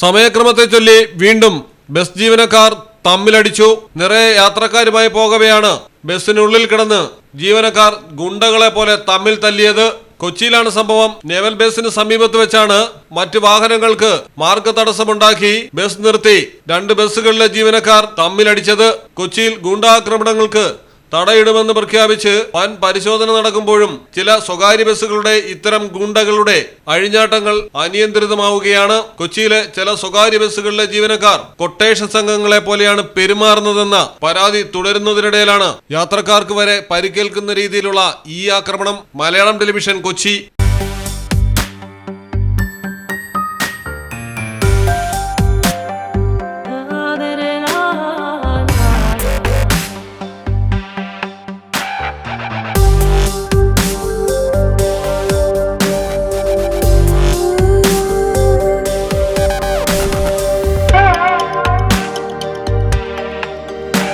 സമയക്രമത്തെ ചൊല്ലി വീണ്ടും ബസ് ജീവനക്കാർ തമ്മിലടിച്ചു. നിറയെ യാത്രക്കാരുമായി പോകവെയാണ് ബസ്സിനുള്ളിൽ കിടന്ന് ജീവനക്കാർ ഗുണ്ടകളെ പോലെ തമ്മിൽ തല്ലിയത്. കൊച്ചിയിലാണ് സംഭവം. നേവൽ ബസിന് സമീപത്ത് വെച്ചാണ് മറ്റ് വാഹനങ്ങൾക്ക് മാർഗ തടസ്സമുണ്ടാക്കി ബസ് നിർത്തി രണ്ട് ബസ്സുകളിലെ ജീവനക്കാർ തമ്മിലടിച്ചത്. കൊച്ചിയിൽ ഗുണ്ടാക്രമണങ്ങൾക്ക് തടയിടുമെന്ന് പ്രഖ്യാപിച്ച് വൻ പരിശോധന നടക്കുമ്പോഴും ചില സ്വകാര്യ ബസ്സുകളുടെ ഇത്തരം ഗുണ്ടകളുടെ അഴിഞ്ഞാട്ടങ്ങൾ അനിയന്ത്രിതമാവുകയാണ്. കൊച്ചിയിലെ ചില സ്വകാര്യ ബസ്സുകളിലെ ജീവനക്കാർ കൊട്ടേഷൻ സംഘങ്ങളെ പോലെയാണ് പെരുമാറുന്നതെന്ന പരാതി തുടരുന്നതിനിടയിലാണ് യാത്രക്കാർക്ക് വരെ പരിക്കേൽക്കുന്ന രീതിയിലുള്ള ഈ ആക്രമണം. Malayalam television Kochi.